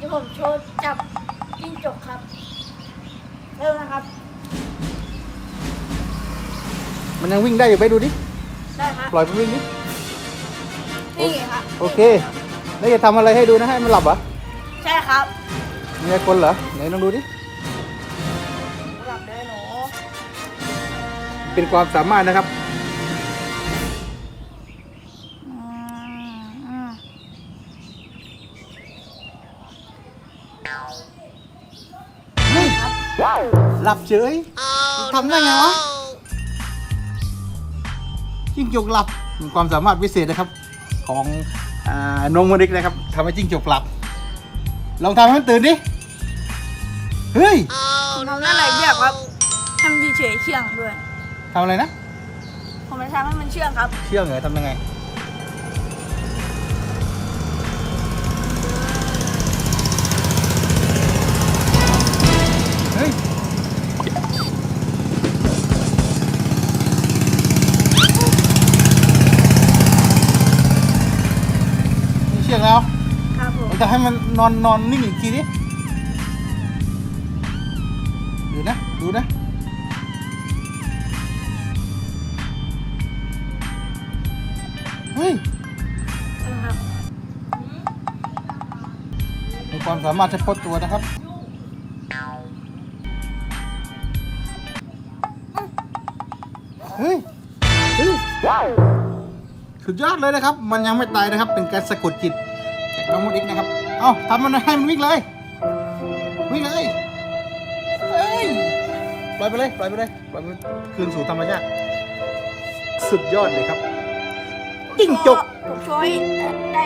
เดี๋ยวผมโชว์จับจิ้งจกครับเริ่มนะครับ มันยังวิ่งได้อยู่ไปดูดิ ได้ครับปล่อยมันวิ่งดิ นี่ครับโอเค แล้วจะทำอะไรให้ดูนะให้มันหลับเหรอใช่ครับมีไอ้คนเหรอไหนลองดูดิ หลับได้หนู เป็นความสามารถนะครับ เฮ้ยหลับเฉยทำได้ไงวะจิ้งจกหลับมีความสามารถพิเศษนะครับ ของอ่าน้องโมเด็กนะครับทำให้จิ้งจกหลับ ลองทำให้มันตื่นดิ เฮ้ยผมทำได้หลายแบบครับทำเฉยๆเชื่องด้วยทำอะไรนะ ผมจะทำให้มันเชื่องครับ เชื่องเหรอทำยังไง ชื่องแล้วครับผมเราจะให้มันนอนนอนนิ่งอีกทีดิดูนะ ดูนะเฮ้ยนะครับมีความสามารถเฉพาะตัวนะครับเฮ้ยเฮ้ย สุดยอดเลยนะครับ มันยังไม่ตายนะครับ เป็นการสะกดจิตจากน้องมดอีกนะครับ เอาทำมันให้มันวิ่งเลย วิ่งเลยเฮ้ยปล่อยไปเลยปล่อยไปเลยปล่อยไปคืนสู่ธรรมชาติสุดยอดเลยครับจิ้งจก ผมโชว์ให้ได้